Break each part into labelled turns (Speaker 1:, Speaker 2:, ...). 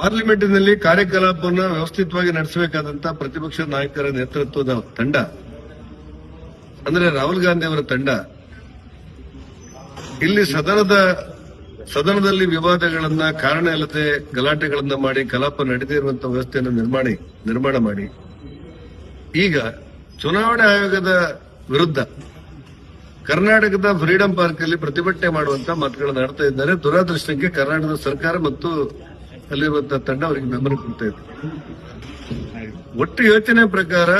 Speaker 1: ಪಾರ್ಲಿಮೆಂಟಿನಲ್ಲಿ ಕಾರ್ಯಕಲಾಪವನ್ನು ವ್ಯವಸ್ಥಿತವಾಗಿ ನಡೆಸಬೇಕಾದಂತ ಪ್ರತಿಪಕ್ಷ ನಾಯಕರ ನೇತೃತ್ವದ ತಂಡ, ಅಂದ್ರೆ ರಾಹುಲ್ ಗಾಂಧಿ ಅವರ ತಂಡ, ಇಲ್ಲಿ ಸದನದ, ಸದನದಲ್ಲಿ ವಿವಾದಗಳನ್ನ ಕಾರಣ ಇಲ್ಲದೆ ಗಲಾಟೆಗಳನ್ನ ಮಾಡಿ, ಕಲಾಪ ನಡೆದೇ ಇರುವಂತಹ ವ್ಯವಸ್ಥೆಯನ್ನು ನಿರ್ಮಾಣ ನಿರ್ಮಾಣ ಮಾಡಿ. ಈಗ ಚುನಾವಣಾ ಆಯೋಗದ ವಿರುದ್ಧ ಕರ್ನಾಟಕದ ಫ್ರೀಡಂ ಪಾರ್ಕ್ ಅಲ್ಲಿ ಪ್ರತಿಭಟನೆ ಮಾಡುವಂತ ಮಾತುಗಳನ್ನು ಆಡ್ತಾ ಇದ್ದಾರೆ. ದುರಾದೃಷ್ಟಕ್ಕೆ ಕರ್ನಾಟಕದ ಸರ್ಕಾರ ಮತ್ತು ಅಲ್ಲಿರುವಂತಹ ತಂಡ ಅವರಿಗೆ ಬೆಂಬಲ ಕೊಡ್ತಾ ಇದೆ. ಒಟ್ಟು ಯೋಚನೆ ಪ್ರಕಾರ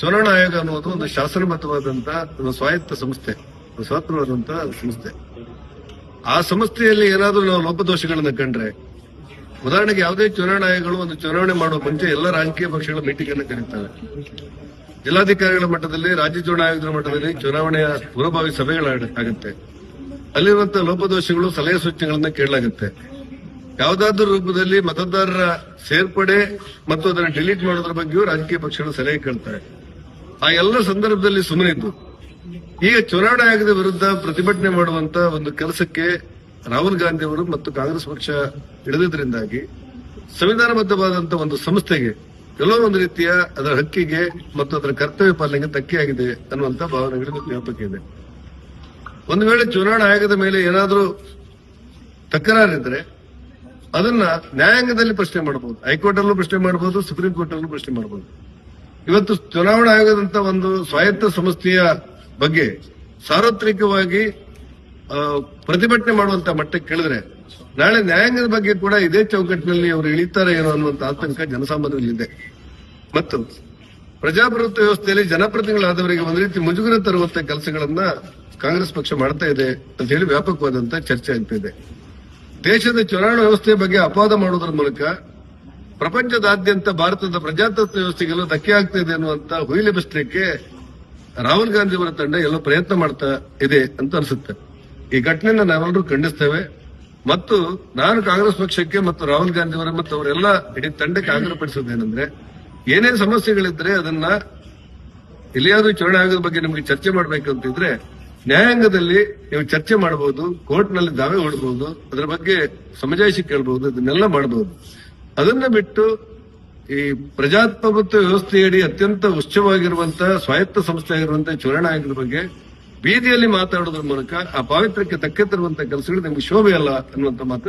Speaker 1: ಚುನಾವಣಾ ಆಯೋಗ ಅನ್ನೋದು ಒಂದು ಶಾಸನಬದ್ಧವಾದಂತಹ ಒಂದು ಸ್ವಾಯತ್ತ ಸಂಸ್ಥೆ ಸ್ವತಂತ್ರವಾದಂತಹ ಸಂಸ್ಥೆ. ಆ ಸಂಸ್ಥೆಯಲ್ಲಿ ಏನಾದರೂ ನಾವು ಲೋಪದೋಷಗಳನ್ನು ಕಂಡ್ರೆ, ಉದಾಹರಣೆಗೆ ಯಾವುದೇ ಚುನಾವಣಾ ಆಯೋಗಗಳು ಒಂದು ಚುನಾವಣೆ ಮಾಡುವ ಮುಂಚೆ ಎಲ್ಲ ರಾಜಕೀಯ ಪಕ್ಷಗಳ ಮೀಟಿಂಗ್ ಅನ್ನು ಕರೀತವೆ ಜಿಲ್ಲಾಧಿಕಾರಿಗಳ ಮಟ್ಟದಲ್ಲಿ, ರಾಜ್ಯ ಚುನಾವಣಾ ಆಯೋಗದ ಮಟ್ಟದಲ್ಲಿ ಚುನಾವಣೆಯ ಪೂರ್ವಭಾವಿ ಸಭೆಗಳಾಗುತ್ತೆ ಅಲ್ಲಿರುವಂತಹ ಲೋಪದೋಷಗಳು ಸಲಹೆ ಸೂಚನೆಗಳನ್ನ ಕೇಳಲಾಗುತ್ತೆ. ಯಾವುದಾದ್ರೂ ರೂಪದಲ್ಲಿ ಮತದಾರರ ಸೇರ್ಪಡೆ ಮತ್ತು ಅದನ್ನು ಡಿಲೀಟ್ ಮಾಡೋದ್ರ ಬಗ್ಗೆಯೂ ರಾಜಕೀಯ ಪಕ್ಷಗಳು ಸಲಹೆ ಕೇಳ್ತಾರೆ. ಆ ಎಲ್ಲ ಸಂದರ್ಭದಲ್ಲಿ ಸುಮ್ಮನಿದ್ದು ಈಗ ಚುನಾವಣಾ ಆಯೋಗದ ವಿರುದ್ಧ ಪ್ರತಿಭಟನೆ ಮಾಡುವಂತ ಒಂದು ಕೆಲಸಕ್ಕೆ ರಾಹುಲ್ ಗಾಂಧಿ ಅವರು ಮತ್ತು ಕಾಂಗ್ರೆಸ್ ಪಕ್ಷ ಹಿಡಿದಿದ್ದರಿಂದಾಗಿ ಸಂವಿಧಾನಬದ್ಧವಾದಂತಹ ಒಂದು ಸಂಸ್ಥೆಗೆ ಎಲ್ಲೋ ಒಂದು ರೀತಿಯ ಅದರ ಹಕ್ಕಿಗೆ ಮತ್ತು ಅದರ ಕರ್ತವ್ಯ ಪಾಲನೆಗೆ ಧಕ್ಕೆಯಾಗಿದೆ ಅನ್ನುವಂತ ಭಾವನೆಗಳು ವ್ಯಾಪಕ ಇದೆ. ಒಂದು ವೇಳೆ ಚುನಾವಣಾ ಆಯೋಗದ ಮೇಲೆ ಏನಾದರೂ ತಕರಾರಿದ್ರೆ ಅದನ್ನ ನ್ಯಾಯಾಂಗದಲ್ಲಿ ಪ್ರಶ್ನೆ ಮಾಡಬಹುದು ಹೈಕೋರ್ಟ್ ಅಲ್ಲೂ ಪ್ರಶ್ನೆ ಮಾಡಬಹುದು ಸುಪ್ರೀಂ ಕೋರ್ಟ್ ಅಲ್ಲೂ ಪ್ರಶ್ನೆ ಮಾಡಬಹುದು ಇವತ್ತು ಚುನಾವಣಾ ಆಯೋಗದಂತ ಒಂದು ಸ್ವಾಯತ್ತ ಸಂಸ್ಥೆಯ ಬಗ್ಗೆ ಸಾರ್ವತ್ರಿಕವಾಗಿ ಪ್ರತಿಭಟನೆ ಮಾಡುವಂತ ಮಟ್ಟಕ್ಕೆ ಕೇಳಿದ್ರೆ, ನಾಳೆ ನ್ಯಾಯಾಂಗದ ಬಗ್ಗೆ ಕೂಡ ಇದೇ ಚೌಕಟ್ಟಿನಲ್ಲಿ ಅವರು ಇಳಿತಾರೆ ಏನೋ ಅನ್ನುವಂತ ಆತಂಕ ಜನಸಾಮಾನ್ಯರಲ್ಲಿದೆ. ಮತ್ತು ಪ್ರಜಾಪ್ರಭುತ್ವ ವ್ಯವಸ್ಥೆಯಲ್ಲಿ ಜನಪ್ರತಿನಿಧಿಗಳಾದವರಿಗೆ ಒಂದು ರೀತಿ ಮುಜುಗರ ತರುವಂತ ಕೆಲಸಗಳನ್ನ ಕಾಂಗ್ರೆಸ್ ಪಕ್ಷ ಮಾಡ್ತಾ ಇದೆ ಅಂತ ಹೇಳಿ ವ್ಯಾಪಕವಾದಂತ ಚರ್ಚೆ ಆಗ್ತಾ ಇದೆ. ದೇಶದ ಚುನಾವಣಾ ವ್ಯವಸ್ಥೆಯ ಬಗ್ಗೆ ಅಪವಾದ ಮಾಡುವುದರ ಮೂಲಕ ಪ್ರಪಂಚದಾದ್ಯಂತ ಭಾರತದ ಪ್ರಜಾತಂತ್ರ ವ್ಯವಸ್ಥೆಗೆಲ್ಲ ಧಕ್ಕೆ ಆಗ್ತಾ ಇದೆ ಅನ್ನುವಂತ ಹುಯಿಲೆ ಬಸ್ಲಿಕ್ಕೆ ರಾಹುಲ್ ಗಾಂಧಿ ಅವರ ತಂಡ ಎಲ್ಲೋ ಪ್ರಯತ್ನ ಮಾಡ್ತಾ ಇದೆ ಅಂತ ಅನಿಸುತ್ತೆ. ಈ ಘಟನೆಯನ್ನು ನಾವೆಲ್ಲರೂ ಖಂಡಿಸ್ತೇವೆ. ಮತ್ತು ನಾನು ಕಾಂಗ್ರೆಸ್ ಪಕ್ಷಕ್ಕೆ ಮತ್ತು ರಾಹುಲ್ ಗಾಂಧಿ ಅವರ ಮತ್ತು ಅವರೆಲ್ಲ ಇಡೀ ತಂಡಕ್ಕೆ ಆಗ್ರಹಪಡಿಸೋದೇನೆಂದ್ರೆ ಏನೇ ಸಮಸ್ಯೆಗಳಿದ್ರೆ ಅದನ್ನ ಎಲ್ಲಿಯಾದ್ರೂ ಚುನಾವಣೆ ಆಗೋದ್ರ ಬಗ್ಗೆ ನಮಗೆ ಚರ್ಚೆ ಮಾಡಬೇಕಂತಿದ್ರೆ ನ್ಯಾಯಾಂಗದಲ್ಲಿ ನೀವು ಚರ್ಚೆ ಮಾಡಬಹುದು ಕೋರ್ಟ್ನಲ್ಲಿ ದಾವೆ ಹೊಡಬಹುದು, ಅದರ ಬಗ್ಗೆ ಸಮಜಾಯಿಷಿ ಕೇಳಬಹುದು, ಇದನ್ನೆಲ್ಲ ಮಾಡಬಹುದು. ಅದನ್ನ ಬಿಟ್ಟು ಈ ಪ್ರಜಾಪ್ರಭುತ್ವ ವ್ಯವಸ್ಥೆಯಡಿ ಅತ್ಯಂತ ಉಚ್ಚವಾಗಿರುವಂತಹ ಸ್ವಾಯತ್ತ ಸಂಸ್ಥೆ ಆಗಿರುವಂತಹ ಚುನಾವಣಾ ಆಯೋಗದ ಬಗ್ಗೆ ಬೀದಿಯಲ್ಲಿ ಮಾತಾಡೋದ್ರ ಮೂಲಕ ಆ ಪಾವಿತ್ರ್ಯಕ್ಕೆ ತಕ್ಕೆ ತರುವಂತಹ ಕೆಲಸಗಳು ನಿಮ್ಗೆ ಶೋಭೆ ಅಲ್ಲ ಅನ್ನುವಂತ ಮಾತನ್ನು